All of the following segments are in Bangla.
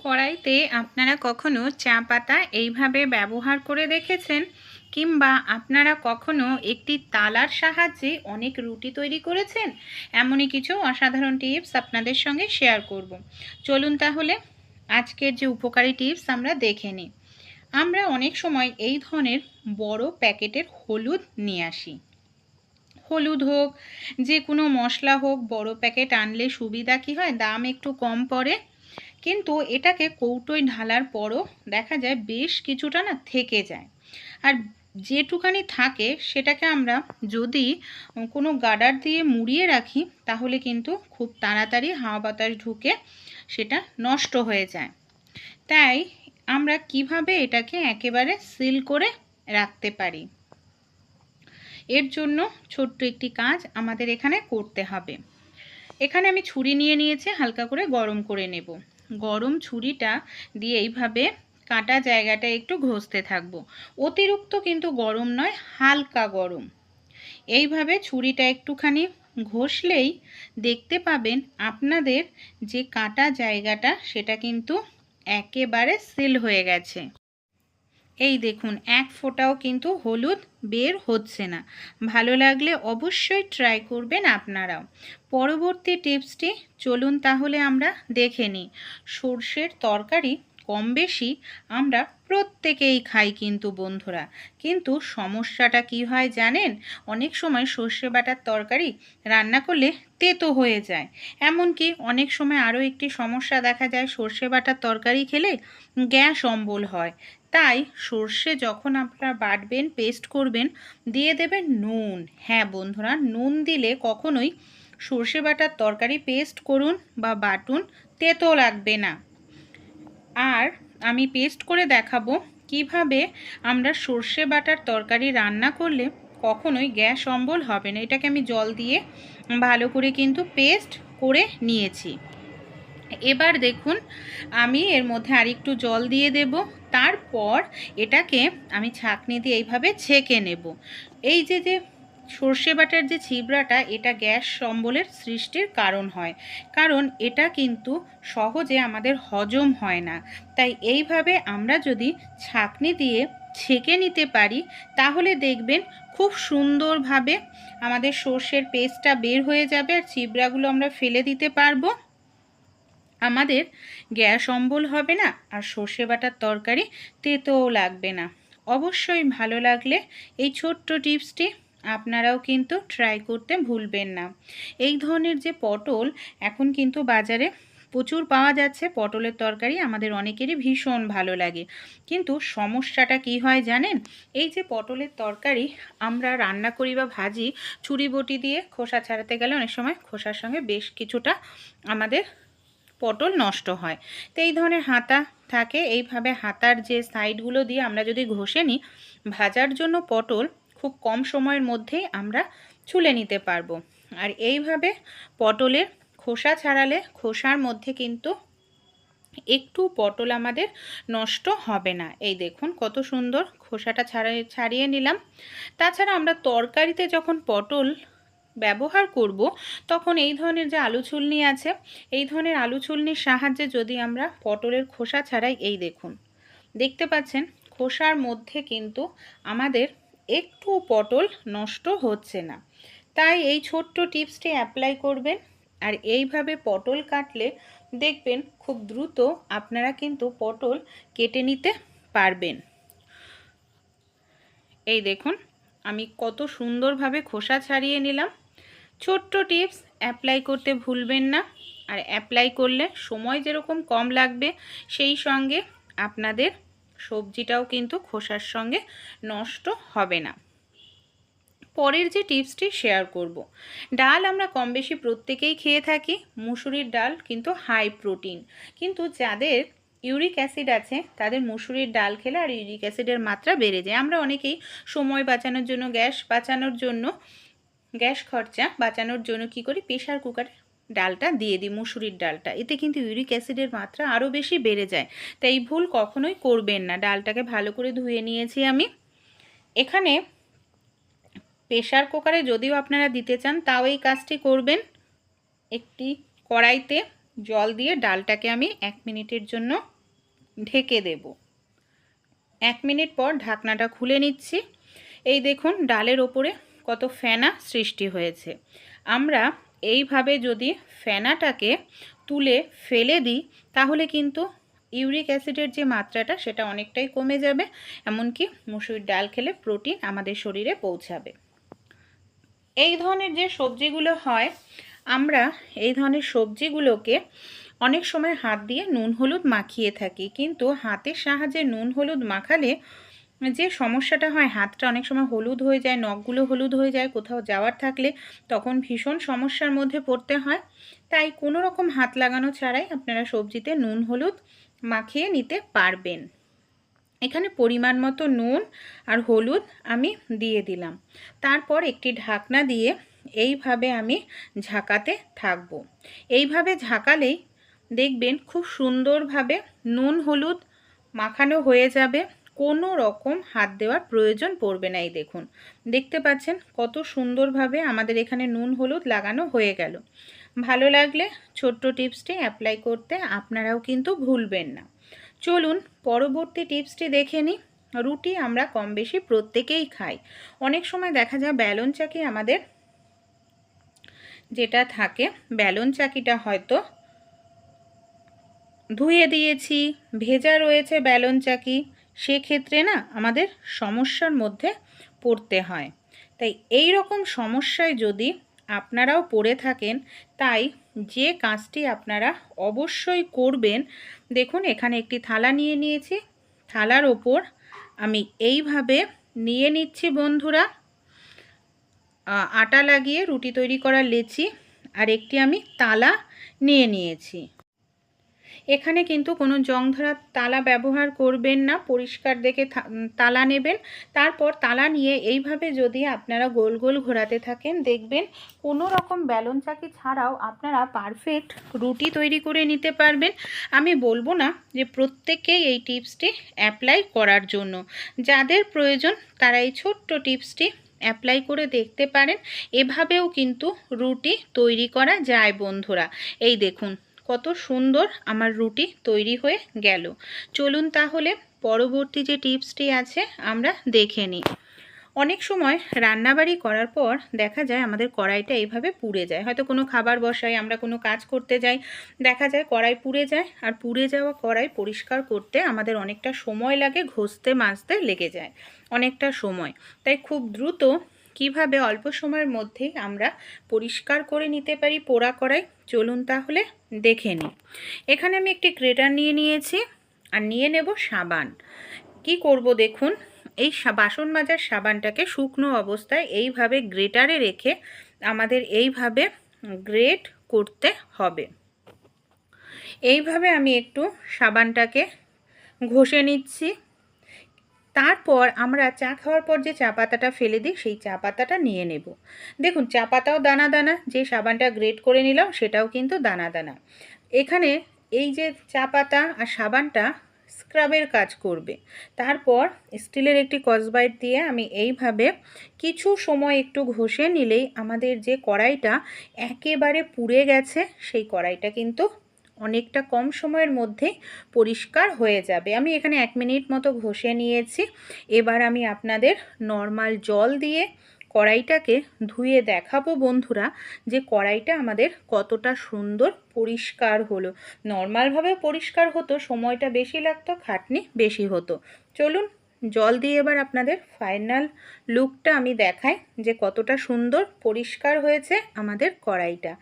কড়াইতে আপনারা কখনো চা পাতা এইভাবে ব্যবহার করে দেখেছেন? কিংবা আপনারা কখনো একটি তালার সাহায্যে অনেক রুটি তৈরি করেছেন? এমনই কিছু অসাধারণ টিপস আপনাদের সঙ্গে শেয়ার করব। চলুন তাহলে আজকের যে উপকারী টিপস আমরা দেখে নিই। আমরা অনেক সময় এই ধরনের বড় প্যাকেটের হলুদ নিয়ে আসি। হলুদ হোক যে কোনো মশলা হোক, বড় প্যাকেট আনলে সুবিধা কী হয়? দাম একটু কম পড়ে। কিন্তু এটাকে কৌটোয় ঢালার পরও দেখা যায় বেশ কিছুটা না থেকে যায়। আর যেটুকানি থাকে সেটাকে আমরা যদি কোনো গার্ডার দিয়ে মুড়িয়ে রাখি, তাহলে কিন্তু খুব তাড়াতাড়ি হাওয়া বাতাস ঢুকে সেটা নষ্ট হয়ে যায়। তাই আমরা কীভাবে এটাকে একেবারে সিল করে রাখতে পারি? এর জন্য ছোট্ট একটি কাজ আমাদের এখানে করতে হবে। এখানে আমি ছুরি নিয়ে নিয়েছি, হালকা করে গরম করে নেব। গরম ছুরিটা দিয়ে এইভাবে কাটা জায়গাটা একটু ঘষতে থাকব। অতিরিক্ত কিন্তু গরম নয়, হালকা গরম। এইভাবে ছুরিটা একটুখানি ঘষলেই দেখতে পাবেন আপনাদের যে কাটা জায়গাটা সেটা কিন্তু একেবারে সিল হয়ে গেছে। এই দেখুন, এক ফোঁটাও কিন্তু হলুদ বের হচ্ছে না। ভালো লাগলে অবশ্যই ট্রাই করবেন আপনারাও। পরবর্তী টিপসটি চলুন তাহলে আমরা দেখে নিই। সর্ষের তরকারি কম বেশি আমরা প্রত্যেকেই খাই কিন্তু বন্ধুরা। কিন্তু সমস্যাটা কি হয় জানেন? অনেক সময় সর্ষে বাটার তরকারি রান্না করলে তেতো হয়ে যায়। এমনকি অনেক সময় আরও একটি সমস্যা দেখা যায়, সর্ষে বাটার তরকারি খেলে গ্যাস অম্বল হয়। তাই সর্ষে যখন আপনারা বাটবেন পেস্ট করবেন, দিয়ে দেবেন নুন। হ্যাঁ বন্ধুরা, নুন দিলে কখনোই সর্ষে বাটার তরকারি পেস্ট করুন বা বাটুন তেতো লাগবে না। আর আমি পেস্ট করে দেখাবো কীভাবে আমরা সর্ষে বাটার তরকারি রান্না করলে কখনোই গ্যাস অম্বল হবে না। এটাকে আমি জল দিয়ে ভালো করে কিন্তু পেস্ট করে নিয়েছি। এবার দেখুন, আমি এর মধ্যে আর একটু জল দিয়ে দেব। তারপর এটাকে আমি ছাঁকনি দিয়ে এইভাবে ছেঁকে নেব। এই যে যে সর্ষে বাটার যে ছিবড়াটা, এটা গ্যাস সম্বলের সৃষ্টির কারণ হয়। কারণ এটা কিন্তু সহজে আমাদের হজম হয় না। তাই এইভাবে আমরা যদি ছাঁকনি দিয়ে ছেঁকে নিতে পারি, তাহলে দেখবেন খুব সুন্দরভাবে আমাদের সর্ষের পেস্টটা বের হয়ে যাবে আর চিবড়াগুলো আমরা ফেলে দিতে পারব। আমাদের গ্যাস অম্বল হবে না আর সর্ষে বাটার তরকারি তেতোও লাগবে না। অবশ্যই ভালো লাগলে এই ছোট্ট টিপসটি আপনারাও কিন্তু ট্রাই করতে ভুলবেন না। এই ধরনের যে পটল এখন কিন্তু বাজারে প্রচুর পাওয়া যাচ্ছে। পটলের তরকারি আমাদের অনেকেরই ভীষণ ভালো লাগে। কিন্তু সমস্যাটা কি হয় জানেন? এই যে পটলের তরকারি আমরা রান্না করি বা ভাজি, ছুরি বটি দিয়ে খোসা ছাড়াতে গেলে অনেক সময় খোসার সঙ্গে বেশ কিছুটা আমাদের পটল নষ্ট হয়। তো এই ধরনের হাতা থাকে। এইভাবে হাতার যে সাইডগুলো দিয়ে আমরা যদি ঘষে নিই, ভাজার জন্য পটল খুব কম সময়ের মধ্যেই আমরা ছুলে নিতে পারব। আর এইভাবে পটলের খোসা ছাড়ালে খোসার মধ্যে কিন্তু একটু পটল আমাদের নষ্ট হবে না। এই দেখুন কত সুন্দর খোসাটা ছাড়িয়ে ছাড়িয়ে নিলাম। তাছাড়া আমরা তরকারিতে যখন পটল ব্যবহার করব, তখন এই ধরনের যে আলু ছুলনি আছে, এই ধরনের আলু ছুলনির সাহায্যে যদি আমরা পটলের খোসা ছাড়াই, এই দেখুন। দেখতে পাচ্ছেন, খোসার মধ্যে কিন্তু আমাদের একটু পটল নষ্ট হচ্ছে না। তাই এই ছোট্ট টিপসটি অ্যাপ্লাই করবেন আর এইভাবে পটল কাটলে দেখবেন খুব দ্রুত আপনারা কিন্তু পটল কেটে নিতে পারবেন। এই দেখুন, আমি কত সুন্দরভাবে খোসা ছাড়িয়ে নিলাম। ছোট্ট টিপস অ্যাপ্লাই করতে ভুলবেন না। আর অ্যাপ্লাই করলে সময় যেরকম কম লাগবে, সেই সঙ্গে আপনাদের সবজিটাও কিন্তু খোসার সঙ্গে নষ্ট হবে না। পরের যে টিপসটি শেয়ার করব। ডাল আমরা কম বেশি প্রত্যেকেই খেয়ে থাকি। মুসুরির ডাল কিন্তু হাই প্রোটিন কিন্তু যাদের ইউরিক অ্যাসিড আছে, তাদের মুসুরির ডাল খেলে আর ইউরিক অ্যাসিডের মাত্রা বেড়ে যায়। আমরা অনেকেই সময় বাঁচানোর জন্য, গ্যাস বাঁচানোর জন্য গ্যাস খরচা বাঁচানোর জন্য কি করি প্রেশার কুকারে ডালটা দিয়ে দিই, মুসুরির ডালটা। এতে কিন্তু ইউরিক অ্যাসিডের মাত্রা আরও বেশি বেড়ে যায়। তাই ভুল কখনোই করবেন না। ডালটাকে ভালো করে ধুয়ে নিয়েছি আমি। এখানে প্রেশার কুকারে যদিও আপনারা দিতে চান, তাও এই কাজটি করবেন। একটি কড়াইতে জল দিয়ে ডালটাকে আমি এক মিনিটের জন্য ঢেকে দেব। এক মিনিট পর ঢাকনাটা খুলে নিচ্ছি। এই দেখুন, ডালের ওপরে কত ফেনা সৃষ্টি হয়েছে। আমরা এইভাবে যদি ফেনাটাকে তুলে ফেলে দিই, তাহলে কিন্তু ইউরিক অ্যাসিডের যে মাত্রাটা, সেটা অনেকটাই কমে যাবে, এমনকি মুসুরির ডাল খেলে প্রোটিন আমাদের শরীরে পৌঁছাবে। এই ধরনের যে সবজিগুলো হয়, আমরা এই ধরনের সবজিগুলোকে অনেক সময় হাত দিয়ে নুন হলুদ মাখিয়ে থাকি, কিন্তু হাতের সাহায্যে নুন হলুদ মাখালে যে সমস্যাটা হয়, হাতটা অনেক সময় হলুদ হয়ে যায়, নখগুলো হলুদ হয়ে যায়, কোথাও যাওয়ার থাকলে তখন ভীষণ সমস্যার মধ্যে পড়তে হয়। তাই কোনো রকম হাত লাগানো ছাড়াই আপনারা সবজিতে নুন, হলুদ মাখিয়ে নিতে পারবেন। এখানে পরিমাণ মতো নুন আর হলুদ আমি দিয়ে দিলাম। তারপর একটি ঢাকনা দিয়ে এইভাবে আমি ঝাঁকাতে থাকব। এইভাবে ঝাঁকালেই দেখবেন খুব সুন্দরভাবে নুন, হলুদ মাখানো হয়ে যাবে। কোনো রকম হাত দেওয়ার প্রয়োজন পড়বে না এই দেখুন। দেখতে পাচ্ছেন কত সুন্দরভাবে আমাদের এখানে নুন হলুদ লাগানো হয়ে গেল। ভালো লাগলে ছোট্ট টিপসটি অ্যাপ্লাই করতে আপনারাও কিন্তু ভুলবেন না। চলুন পরবর্তী টিপসটি দেখে নিই। রুটি আমরা কম বেশি প্রত্যেকেই খাই। অনেক সময় দেখা যায় ব্যালন চাকি আমাদের যেটা থাকে, ব্যালন চাকিটা হয়তো ধুয়ে দিয়েছি, ভেজা রয়েছে ব্যালন চাকি সেক্ষেত্রে না আমাদের সমস্যার মধ্যে পড়তে হয়। তাই এই রকম সমস্যায় যদি আপনারাও পড়ে থাকেন, তাই যে কাজটি আপনারা অবশ্যই করবেন। দেখুন, এখানে একটি থালা নিয়ে নিয়েছি। থালার ওপর আমি এইভাবে নিয়ে নিচ্ছি বন্ধুরা। আটা লাগিয়ে রুটি তৈরি করা লেচি আর একটি আমি তালা নিয়ে নিয়েছি। এখানে কিন্তু কোনো জং ধরা তালা ব্যবহার করবেন না, পরিষ্কার দেখে তালা নেবেন। তারপর তালা নিয়ে এইভাবে যদি আপনারা গোল গোল ঘোরাতে থাকেন, দেখবেন কোনো রকম ব্যালন চাকি ছাড়াও আপনারা পারফেক্ট রুটি তৈরি করে নিতে পারবেন। আমি বলব না যে প্রত্যেকেই এই টিপসটি অ্যাপ্লাই করার জন্য। যাদের প্রয়োজন তারা এই ছোট্ট টিপসটি অ্যাপ্লাই করে দেখতে পারেন। এভাবেও কিন্তু রুটি তৈরি করা যায় বন্ধুরা। এই দেখুন কত সুন্দর আমার রুটি তৈরি হয়ে গেল। চলুন তাহলে পরবর্তী যে টিপসটি আছে, আমরা দেখে নিই। অনেক সময় রান্নাবাড়ি করার পর দেখা যায় আমাদের কড়াইটা এইভাবে পুড়ে যায়। হয়তো কোনো খাবার বসাই, আমরা কোনো কাজ করতে যাই, দেখা যায় কড়াই পুড়ে যায় আর পুড়ে যাওয়া কড়াই পরিষ্কার করতে আমাদের অনেকটা সময় লাগে ঘষতে, মাজতে লেগে যায়। অনেকটা সময়। তাই খুব দ্রুত কীভাবে অল্প সময়ের মধ্যেই আমরা পরিষ্কার করে নিতে পারি পোড়া কড়াই? চলুন তাহলে দেখে নিই। এখানে আমি একটি গ্রেটার নিয়ে নিয়েছি আর নিয়ে নেব সাবান। কি করব দেখুন, এই বাসন মাজার সাবানটাকে শুকনো অবস্থায় এইভাবে গ্রেটারে রেখে আমাদের এইভাবে গ্রেট করতে হবে। এইভাবে আমি একটু সাবানটাকে ঘষে নিচ্ছি। তারপর আমরা চা খাওয়ার পর যে চা পাতাটা ফেলে দিই, সেই চা পাতাটা নিয়ে নেব। দেখুন চা পাতাও দানা দানা, যে সাবানটা গ্রেট করে নিলাম, সেটাও কিন্তু দানা দানা। এখানে এই যে চা পাতা আর সাবানটা স্ক্রাবের কাজ করবে। তারপর স্টিলের একটি কসবাইট দিয়ে আমি এইভাবে কিছু সময় একটু ঘষে নিলেই আমাদের যে কড়াইটা একেবারে পুড়ে গেছে, সেই কড়াইটা কিন্তু অনেকটা কম সময়ের মধ্যে পরিষ্কার হয়ে যাবে। আমি এখানে এক মিনিট মতো ঘষে নিয়েছি। এবার আমি আপনাদের নর্মাল জল দিয়ে কড়াইটাকে ধুয়ে দেখাবো বন্ধুরা যে কড়াইটা আমাদের কতটা সুন্দর পরিষ্কার হলো। নর্মালভাবে পরিষ্কার হতো, সময়টা বেশি লাগতো, খাটনি বেশি হতো। চলুন, জল দিয়ে এবার আপনাদের ফাইনাল লুকটা আমি দেখাই যে কতটা সুন্দর পরিষ্কার হয়েছে আমাদের কড়াইটা।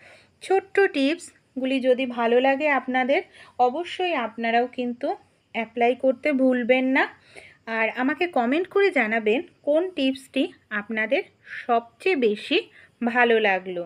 ছোট্ট টিপস গুলি যদি ভালো লাগে আপনাদের, অবশ্যই আপনারাও কিন্তু অ্যাপ্লাই করতে ভুলবেন না। আর আমাকে কমেন্ট করে জানাবেন কোন টিপসটি আপনাদের সবচেয়ে বেশি ভালো লাগল।